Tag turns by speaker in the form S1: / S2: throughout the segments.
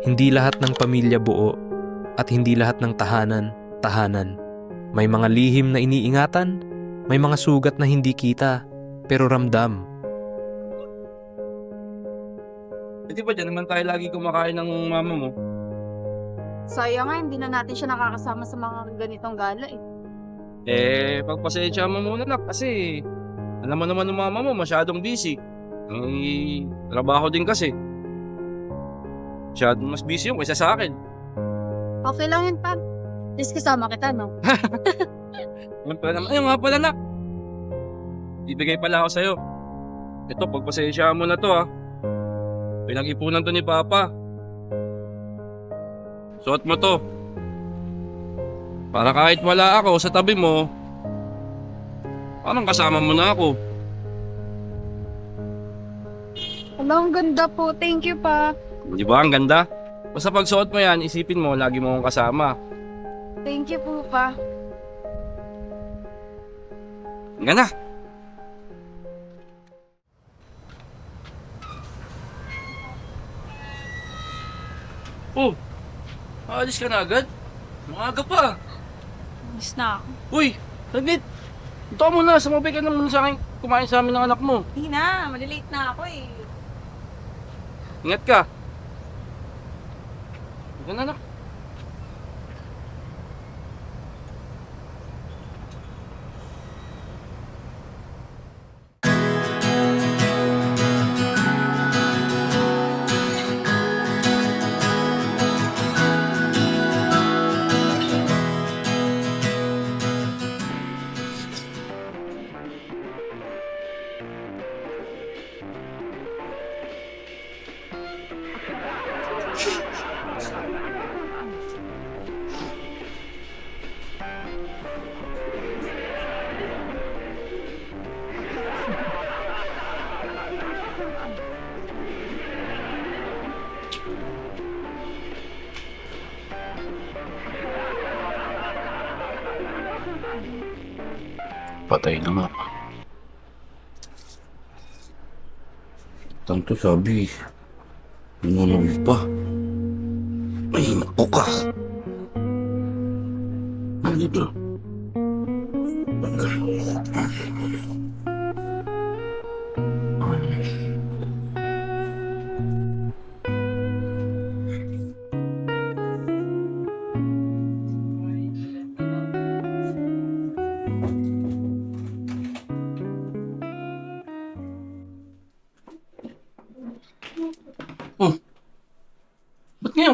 S1: Hindi lahat ng pamilya buo at hindi lahat ng tahanan, tahanan. May mga lihim na iniingatan, may mga sugat na hindi kita, pero ramdam.
S2: Eh di ba dyan naman tayo lagi kumakain ng mama mo?
S3: Sayang nga, hindi na natin siya nakakasama sa mga ganitong gala eh.
S2: Eh, pagpasensya mo muna nak kasi alam mo naman ng mama mo masyadong busy. Ang trabaho din kasi. Masyadong mas busy yung kaysa sa akin.
S3: Okay lang yun, Pag. Just kasama kita, no?
S2: Ayun pala naman. Ayun nga pala nak. Ibigay pala ako sa'yo. Ito, pagpasensya mo na to ha. Pinag-ipunan to ni Papa. Suot mo to. Para kahit wala ako sa tabi mo, parang kasama mo na ako.
S3: Wala, ang ganda po. Thank you, pa.
S2: Di ba? Ang ganda. Basta pag suot mo yan, isipin mo, lagi mo akong kasama.
S3: Thank you po, pa.
S2: Ang ganda. Oh, aalis ka na agad? Maaga pa.
S3: Miss na ako.
S2: Uy, David, ito mo na, sumabay ka naman sa akin kumain sa amin ng anak mo.
S3: Hindi na, malilate na ako eh.
S2: Ingat ka. Huwag na, anak.
S4: Patay na nga. Tanto sabi, nunulog pa. Ay, naku ka. Ano dito?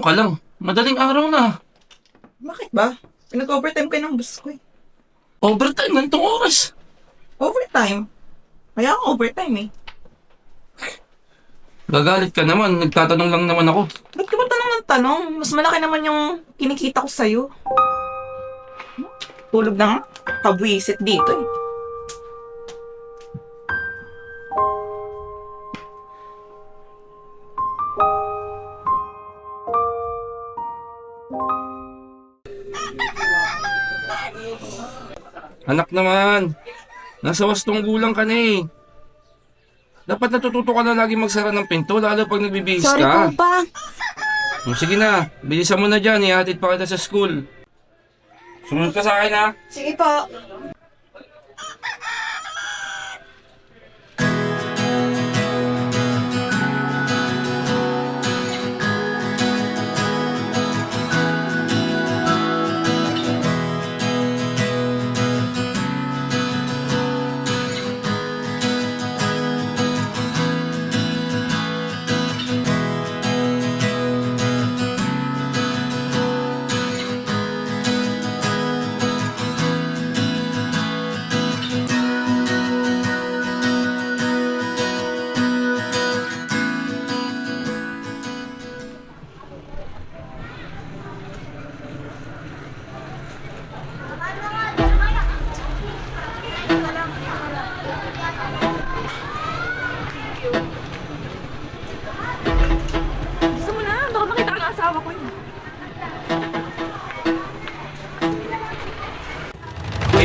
S2: Ka lang? Madaling araw na.
S5: Bakit ba? Pinag-overtime kayo ng boss ko eh.
S2: Overtime na itong oras.
S5: Overtime? Kaya ako overtime eh.
S2: Gagalit ka naman, nagtatanong lang naman ako.
S5: Ba't ka ba tanong ng tanong? Mas malaki naman yung kinikita ko sa'yo. Tulog na nga. Kabwisit dito eh.
S2: Anak naman, nasa wastong gulang ka na eh. Dapat natututo ka na lagi magsara ng pinto, lalo pag nagbibihis
S5: Sorry
S2: ka.
S5: po pa.
S2: O, sige na, bilisan mo na dyan, ihatid pa kita sa school. Sumunod ka sa akin ha.
S5: Sige po.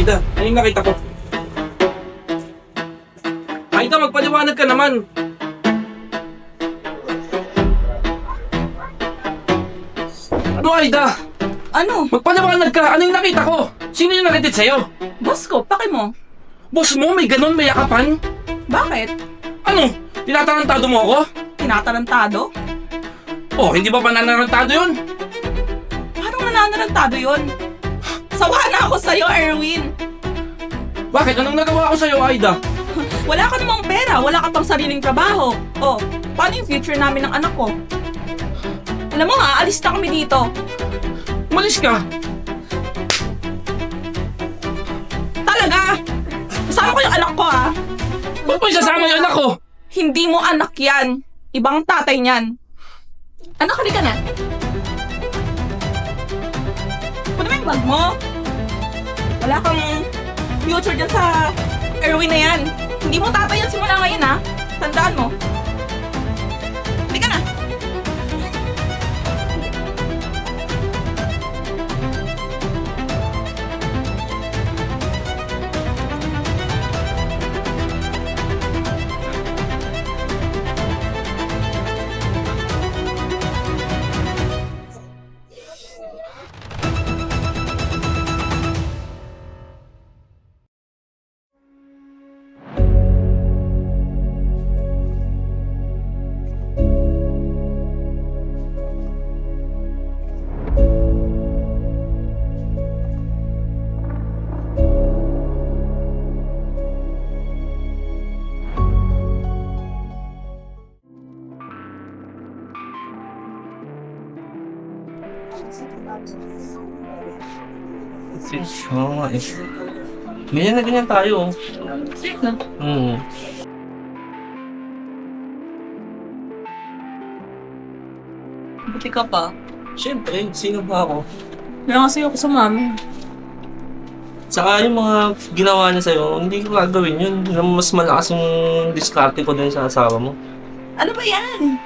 S2: Aida, ano yung nakita ko? Aida, magpaliwanag ka naman.
S6: Ano, Aida?
S5: Ano?
S6: Magpaliwanag ka. Ano yung nakita ko? Sino yung nakitid sa'yo?
S5: Boss ko, paki mo.
S6: Boss mo, may ganon, may yakapan?
S5: Bakit?
S6: Ano? Tinatarantado mo ako?
S5: Tinatarantado?
S6: Oh, hindi ba pananarantado yun?
S5: Paano nananarantado yun? Sawa na ako sa'yo, Erwin.
S6: Bakit? Anong nagawa ko sa'yo, Aida?
S5: Wala ka namang pera, wala ka pang sariling trabaho. Oh, paano yung future namin ng anak ko? Alam mo nga, alis na kami dito.
S6: Umalis ka.
S5: Talaga! Kasama ko yung anak ko ah.
S6: Ba't mo isasama yung anak ko?
S5: Hindi mo anak yan. Ibang tatay niyan. Anak, halika na. Ano ba yung bag mo? Wala kang future dyan sa Erwin na yan. Hindi mo tatay yan simula ngayon ha. Tandaan mo.
S6: Oo eh. Ganyan na ganyan tayo. Hmm.
S5: Buti ka pa.
S6: Siyempre, sino ba ako?
S5: Kaya kasi ako sa mami.
S6: Saka yung mga ginawa niya sa'yo, hindi ko gagawin yun. Alam Mas malakas yung diskarte ko din sa asawa mo.
S5: Ano ba yan?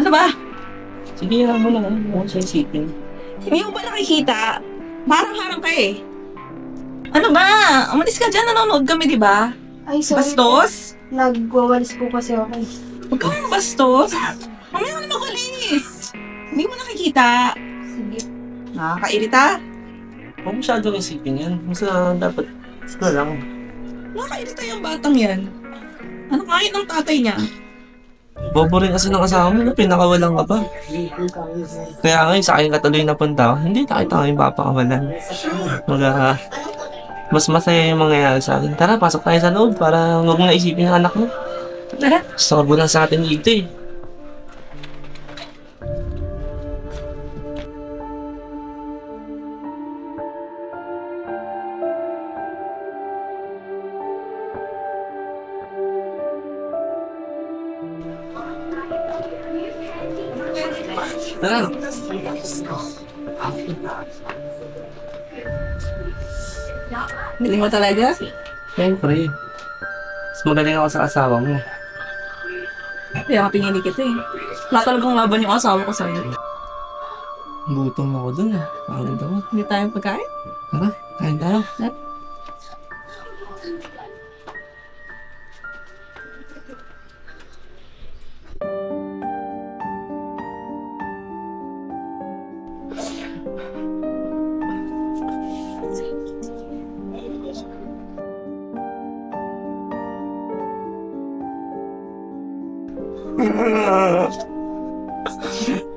S5: Ano ba?
S6: Sige, yan mo lang. Ano sa isipin?
S5: Hindi mo ba nakikita? Parang harang ka eh. Ano ba? Umalis ka dyan, nanonood kami, di ba?
S7: Ay, sorry
S5: Bastos?
S7: po. Nagwawalis po kasi ako.
S5: Huwag ka mga bastos. Mamaya ka na magalis. Hindi mo nakikita.
S7: Sige.
S5: Nakakairita.
S6: Huwag masyadong isipin yan. Basta dapat na lang.
S5: Nakakairita yung batang yan. Ano kaya ng tatay niya?
S6: Bobo rin kasi ng asawa mo, pinakawalan ka pa. Kaya ngayon, sa akin ka tuloy napunta, hindi nakita ngayon papakawalan. Mga, mas masaya yung mangyayari sa akin. Tara, pasok tayo sa loob para huwag mo na isipin ang anak mo.
S5: Tara.
S6: Sorbo lang sa atin dito eh. Tara.
S5: Galing mo talaga?
S6: Siyempre. Mas magaling ako sa asawa mo.
S5: Kaya nga pinili kita eh. Wala talagang laban yung asawa ko sa'yo.
S6: Gutom ako dun ah. Pagod ako.
S5: Hindi tayo pagkain?
S6: Tara, kain tayo. うー。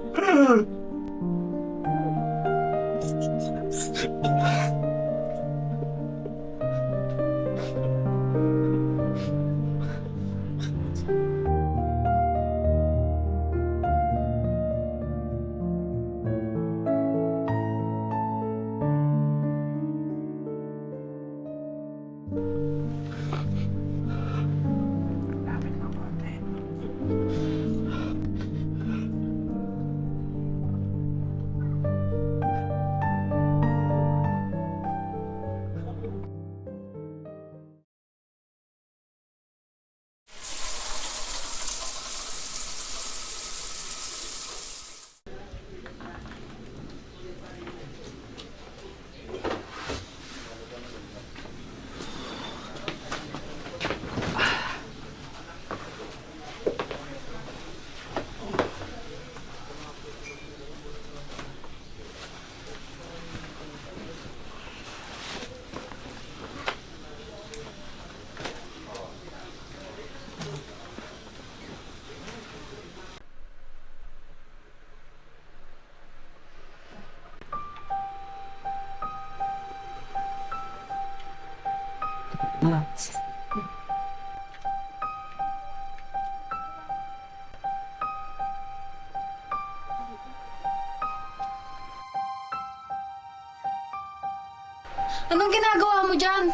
S6: Anong ginagawa mo dyan?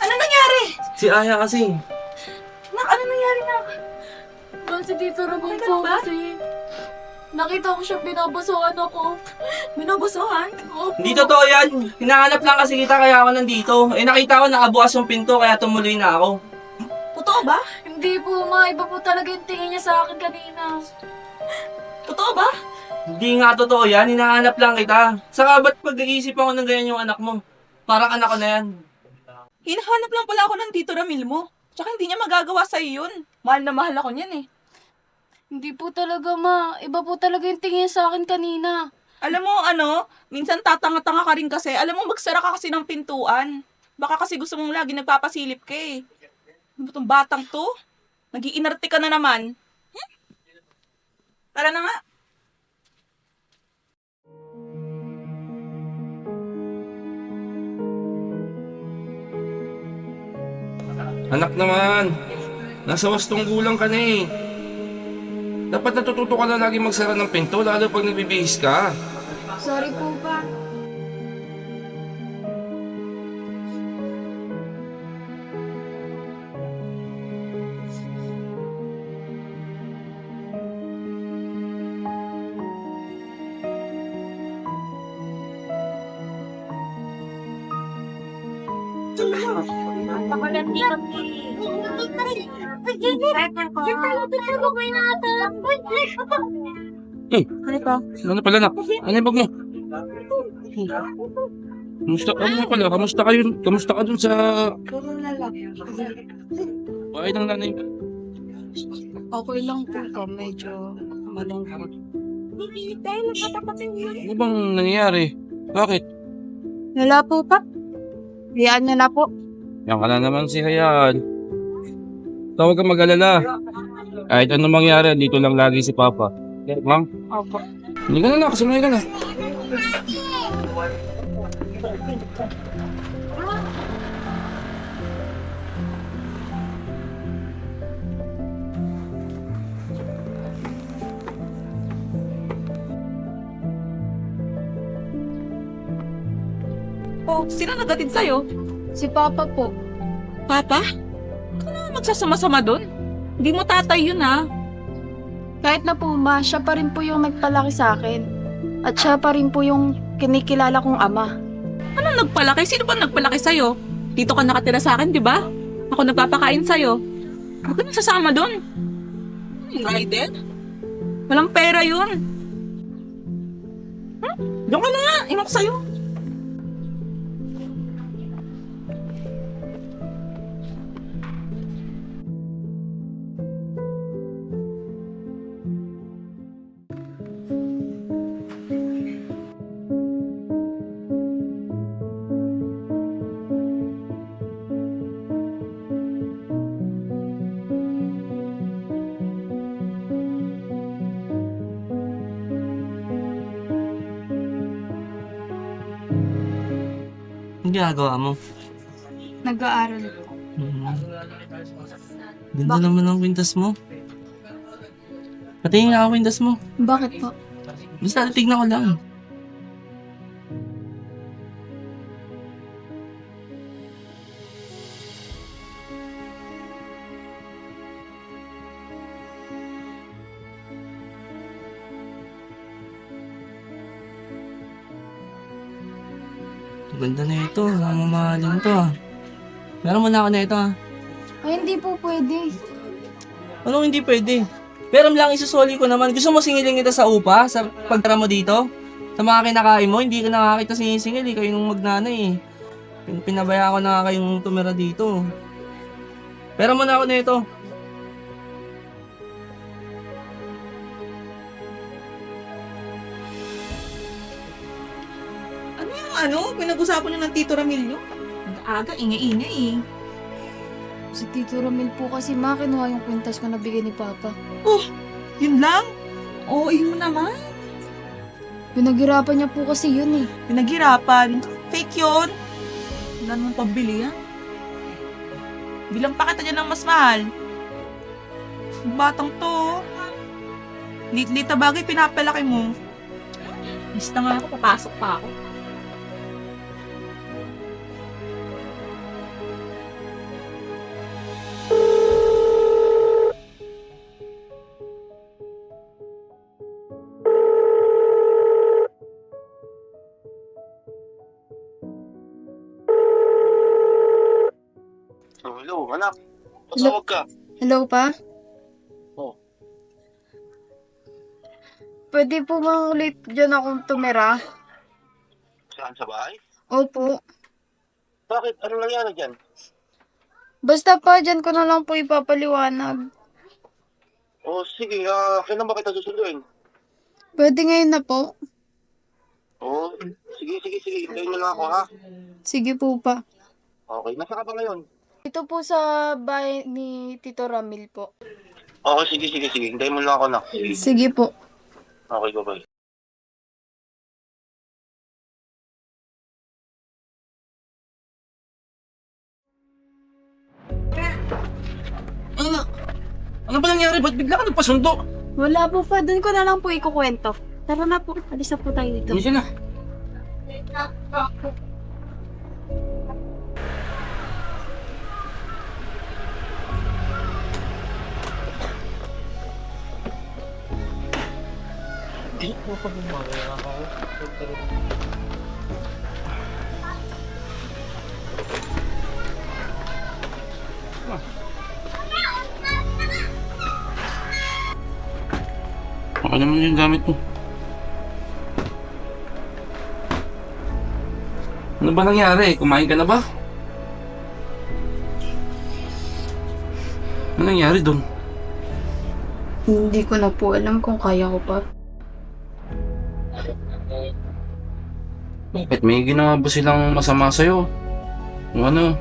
S6: Ano nangyari?
S8: Si Aya kasi.
S5: Nak, ano nangyari na?
S7: Doon si Tito Rabong
S5: ano
S7: po kasi. Nakita ko siya binabusuhan ako.
S5: Binabusuhan?
S7: Oo po.
S8: Hindi totoo yan. Hinahanap lang kasi kita kaya ako nandito. Eh nakita ko nakabukas yung pinto kaya tumuloy na ako.
S5: Totoo ba?
S7: Hindi po, ma. Iba po talaga yung tingin niya sa akin kanina.
S5: Totoo ba?
S8: Hindi nga totoo yan. Hinahanap lang kita. Saka ba't pag-iisip ako ng ganyan yung anak mo? Parang anak ko na yan.
S5: Hinahanap lang pala ako ng Tito Ramil mo. Tsaka hindi niya magagawa sa'yo yun. Mahal na mahal ako niyan eh.
S7: Hindi po talaga, ma. Iba po talaga yung tingin niya sa akin kanina.
S5: Alam mo, ano, minsan tatanga-tanga ka rin kasi. Alam mo, magsara ka kasi ng pintuan. Baka kasi gusto mong lagi nagpapasilip ka eh. Ano ba tong batang to? Nag-iinarte ka na naman. Hmm? Tara na nga.
S2: Anak naman, nasa wastong gulang ka na eh. Dapat natututo ka na lagi magsara ng pinto, lalo pag nagbibihis ka.
S7: Sorry po, pa.
S5: Ano pa?
S2: Ano pala nak? Ano yung bag mo? Kamusta ka mo pala? Kamusta ka yun? Kamusta ka dun sa... Bahay ng nanay mo?
S7: Okay lang po ka. Medyo malungkot.
S2: Ano bang nangyayari? Bakit?
S7: Wala po, pa. Hayaan niyo na po.
S2: Yan ka na naman si Hayan. Tawag ka mag-alala. Kahit anong mangyari, dito lang lagi si Papa. Ma'am?
S7: Opo.
S2: Hindi ka na na, kasunay ka na.
S5: Oh, sino nagatid sa'yo?
S7: Si Papa po.
S5: Papa? Ikaw na magsasama-sama doon? Hindi mo tatay yun ah.
S7: Kahit na po, ma, siya pa rin po yung nagpalaki sa akin. At siya pa rin po yung kinikilala kong ama.
S5: Ano nagpalaki? Sino ba nagpalaki sa'yo? Dito ka nakatira sa akin, di ba? Ako nagpapakain sa'yo. Huwag ka nang sasama doon. United? Walang pera yun. Hmm? Doon ka na nga. Ko sa'yo.
S8: Ginagawa mo?
S7: Nag-aaral po.
S8: Mhm. Ganda naman ang kwintas mo. Patingin nga ako kwintas mo.
S7: Bakit po?
S8: Basta tignan ko lang. Ito. Mamahalin to ah. Meron mo na ako na ito ah.
S7: Ay, hindi po pwede.
S8: Anong hindi pwede? Pero lang isusoli ko naman. Gusto mo singilin kita sa upa? Sa pagtara mo dito? Sa mga kinakain mo? Hindi ka nakakita sinisingil eh. Kayo nung magnanay eh. Pin- Pinabaya ko na kayong tumira dito. Pero mo na ako na ito.
S5: Pinag-usapan niyo ng Tito Ramilio? Ang aga, ingay-ingay eh.
S7: Si Tito Ramil po kasi ma, kinuha yung kwintas ko na bigay ni Papa.
S5: Yun lang? Oo, yun mo naman.
S7: Pinaghirapan niya po kasi yun eh.
S5: Pinaghirapan. Fake yun. Wala namang pambili yan. Bilang pa kita niya ng mas mahal. Ang Batang to. Lit-lit na bagay pinapalaki mo. Basta nga ako, papasok pa ako.
S9: Patawag ka.
S7: Hello pa?
S9: Oh.
S7: Pwede po bang ulit dyan akong tumira?
S9: Saan sa bahay?
S7: Opo.
S9: Bakit? Ano nangyari dyan?
S7: Basta pa, dyan ko na lang po ipapaliwanag.
S9: Oh, sige. ah kailan ba kita susunduin?
S7: Pwede ngayon na po.
S9: Oh, sige, sige, sige. Hintayin mo lang ako, ha?
S7: Sige po pa.
S9: Okay. Nasa ka ba ngayon?
S7: Ito po sa bahay ni Tito Ramil po.
S9: Oo, sige, sige, sige. Hintayin mo lang ako, nak.
S7: Sige po.
S9: Okay, bye-bye.
S2: Ano na? Ano ba nangyari? Ba't bigla ka nagpasundo?
S7: Wala po pa. Doon ko na lang po ikukwento. Tara na po. Alis na po tayo dito.
S2: Hindi na. Baka naman yung gamit mo. Ano ba nangyari? Kumain ka na ba? Ano nangyari doon?
S7: Hindi ko na po alam kung kaya ko pa.
S2: May ginawa ba silang masama sa'yo? Ano?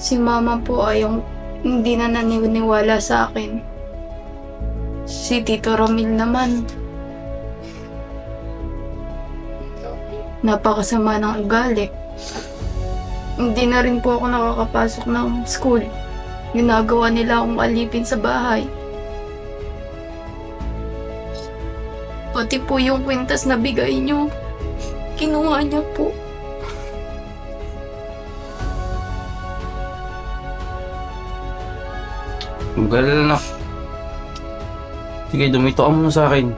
S7: Si mama po ay yung hindi na naniniwala sa akin. Si Tito Ramil naman. Napakasama ng ugali. Hindi na rin po ako nakakapasok ng school. Ginagawa nila akong alipin sa bahay. Pati po yung kwintas na bigay niyo. Kinuha niya po.
S2: Magalala na. Sige, dumito ka muna sa akin.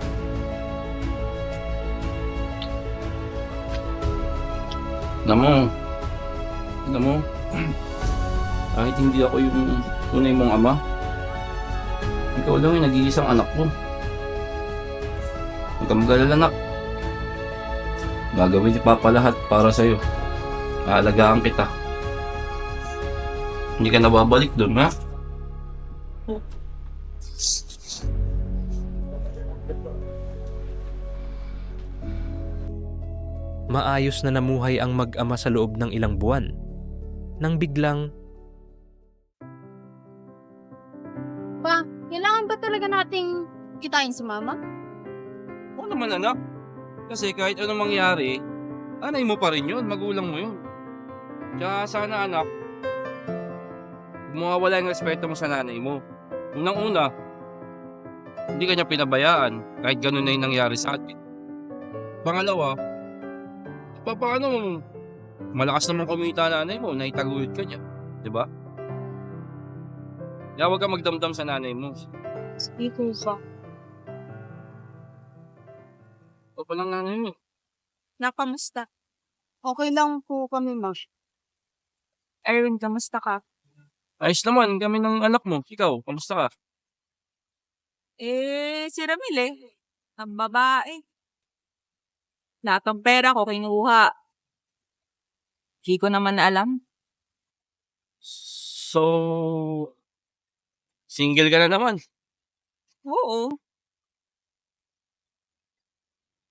S2: Alam mo, alam mo, kahit hindi ako yung tunay mong ama, ikaw lang yung nag-iisang anak ko. Huwag kang magalala, anak. Gagawin ni Papa lahat para sa'yo. Aalagaan kita. Hindi ka nababalik doon, ha?
S1: Maayos na namuhay ang mag-ama sa loob ng ilang buwan. Nang biglang
S7: Pa, kailangan ba talaga nating kitain si mama?
S2: Oo naman anak. Kasi kahit anong mangyari, anay mo pa rin yun, magulang mo yun. Kaya sana anak, mawala yung respeto mo sa nanay mo. Unang-una, hindi ka pinabayaan kahit ganun na yung nangyari sa atin. Pangalawa, pa paano malakas naman kumita nanay mo, naitaguyod ka niya. Di ba? Kaya huwag ka magdamdam sa nanay mo.
S7: Po pa.
S2: O pa lang nanay mo.
S5: Nakamusta?
S7: Okay lang po kami, ma.
S5: Erwin, kamusta ka?
S2: Ayos naman kami ng anak mo. Ikaw, kamusta ka?
S5: Eh, si Ramil eh. Ang babae. Lahat ng pera ko kinuha. Di ko naman alam.
S2: So, single ka na naman.
S5: Oo.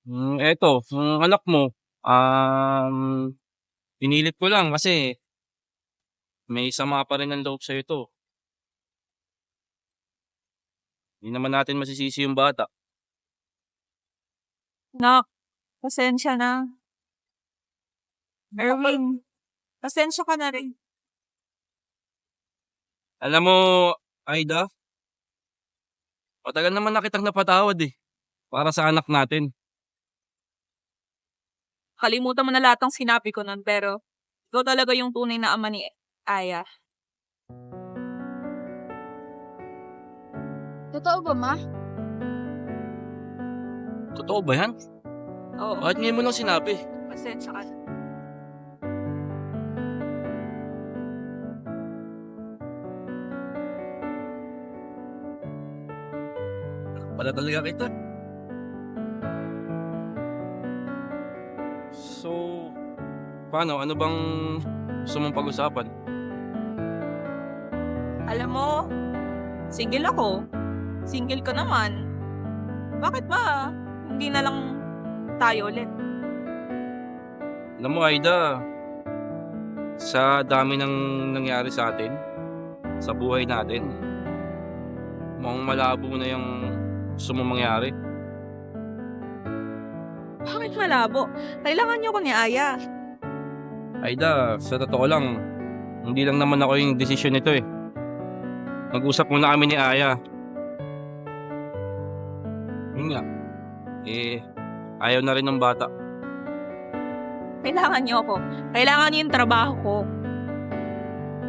S2: Mm, eto, yung anak mo, um, pinilit ko lang kasi may sama pa rin ang loob sa'yo to. Hindi naman natin masisisi yung bata.
S5: Nak, pasensya na. Erwin, pasensya ka na rin.
S2: Alam mo, Aida, matagal naman na kitang napatawad eh. Para sa anak natin.
S5: Kalimutan mo na lahat ng sinabi ko nun, pero ikaw talaga yung tunay na ama ni Aya.
S7: Totoo ba, Ma?
S2: Totoo ba yan?
S5: Oo.
S2: Bakit ngayon mo lang sinabi?
S5: Pasensya ka.
S2: Pala talaga kita. Paano? Ano bang gusto mong pag-usapan?
S5: Alam mo, single ako. Single ka naman. Bakit ba hindi na lang tayo ulit?
S2: Alam mo, Aida, sa dami ng nangyari sa atin, sa buhay natin, mukhang malabo na yung gusto mong mangyari.
S5: Bakit malabo? Kailangan niyo ko ni Aya.
S2: Aida, sa totoo lang, hindi lang naman ako yung desisyon nito eh. Nag-usap muna kami ni Aya. Yun nga. Eh, ayaw na rin ng bata.
S5: Kailangan niyo ako. Kailangan niyo yung trabaho ko.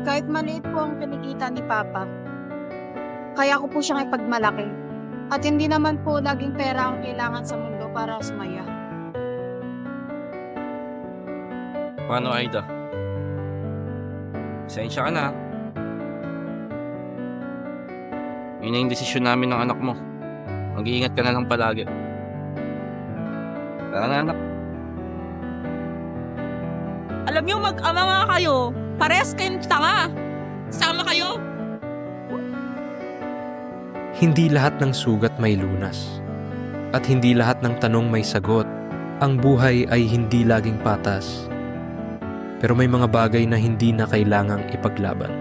S3: Kahit maliit po ang kinikita ni Papa, kaya ko po siyang ipagmalaki. At hindi naman po laging pera ang kailangan sa mundo para sumaya.
S2: Paano, Aida? Sensya ka na. Yun na yung desisyon namin ng anak mo. Mag-iingat ka na lang palagi. Tara na, anak.
S5: Alam niyo, mag-ama nga kayo. Pares kayong tanga. Sama kayo.
S1: Hindi lahat ng sugat may lunas. At hindi lahat ng tanong may sagot. Ang buhay ay hindi laging patas. Pero may mga bagay na hindi na kailangang ipaglaban.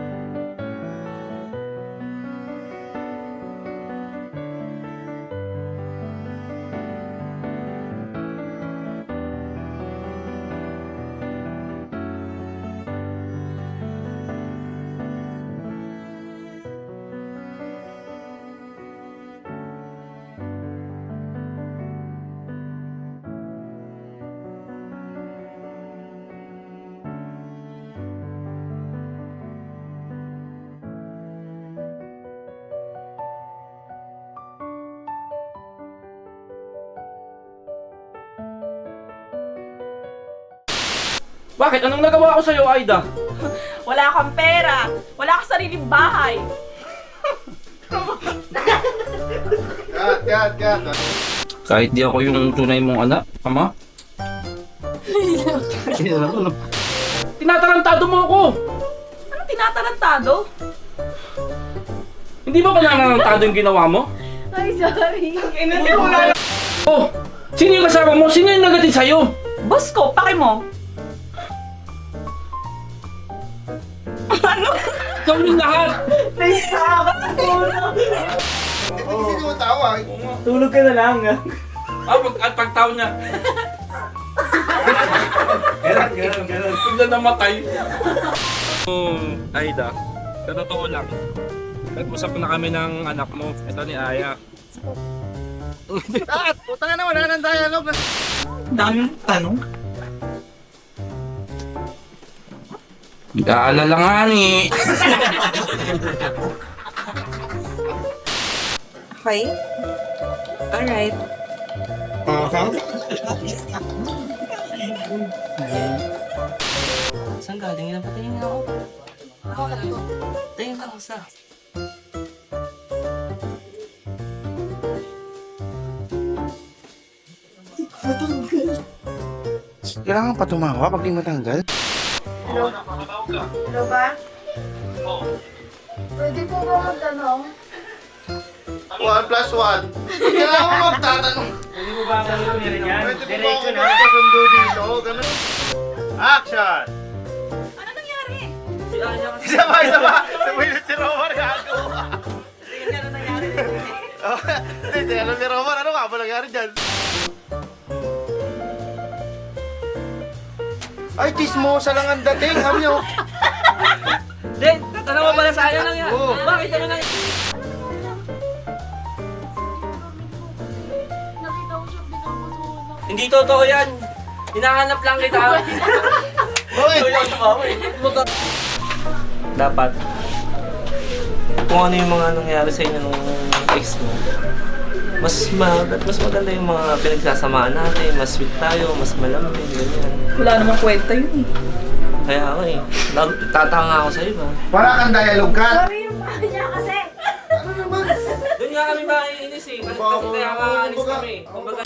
S2: Bakit? Anong nagawa ko sa'yo, Aida?
S5: Wala kang pera. Wala kang sariling bahay.
S9: Cut, cut, cut.
S2: Kahit di ako yung tunay mong anak, ama. Tinatarantado mo ako!
S5: Ano tinatarantado?
S2: Hindi ba pananarantado yung ginawa mo?
S7: Ay, sorry.
S2: Oh! Sino yung kasama mo? Sino yung nagatid sa'yo?
S5: Boss ko, paki mo. Ano?
S2: Ikaw yung lahat!
S9: Hindi kasi mo tawag.
S2: Ah, pag, at pagtaw niya. Ganun, ganun, ganun. Bigla namatay. Oh, Aida, sa totoo lang, nag-usap na kami ng anak mo. Ito ni Aya.
S9: Ah, puta nga naman, wala nang dialogue.
S8: Daming tanong.
S2: Nag-aalala nga ni.
S5: Okay. Alright.
S6: Saan galing yan? Patayin nga ako. Ako na to. Patayin ka ako sa.
S9: Kailangan pa tumawa pag di matanggal.
S7: Hello ba? Pwede po ba magtanong?
S9: 1 plus 1. Kailangan mo magtatanong. Hindi mo ba ako rin yan? Pwede mo ba ako magkasundo dito? Ganun. Action!
S5: Ano nangyari?
S9: Isa pa, isa pa! Sumilip si Roman gago.
S5: Ano nangyari?
S9: Hindi, alam ni Roman, ano nga ba nangyari dyan? Ay, chismosa lang ang dating. Sabi niyo,
S8: Den, tanong mo pala sa akin lang yan.
S9: Oo.
S8: Bakit ano lang?
S7: Nakita ko siyang binabutuhan
S8: Hindi totoo yan. Hinahanap lang kita.
S9: Bakit?
S6: Dapat, kung ano yung mga nangyari sa inyo nung ex mo, mas ma mas maganda yung mga pinagsasamaan natin, mas sweet tayo, mas malambing, ganyan.
S5: Wala namang kwenta yun eh.
S6: Kaya ako eh, lag- tatanga ako sa iba.
S9: Para kang dialogue ka.
S7: Sorry yung paa niya kasi.
S8: Doon nga kami maiinis eh. Kasi
S9: Bago
S8: kaya
S9: kumbaga-
S8: kami. Kumbaga,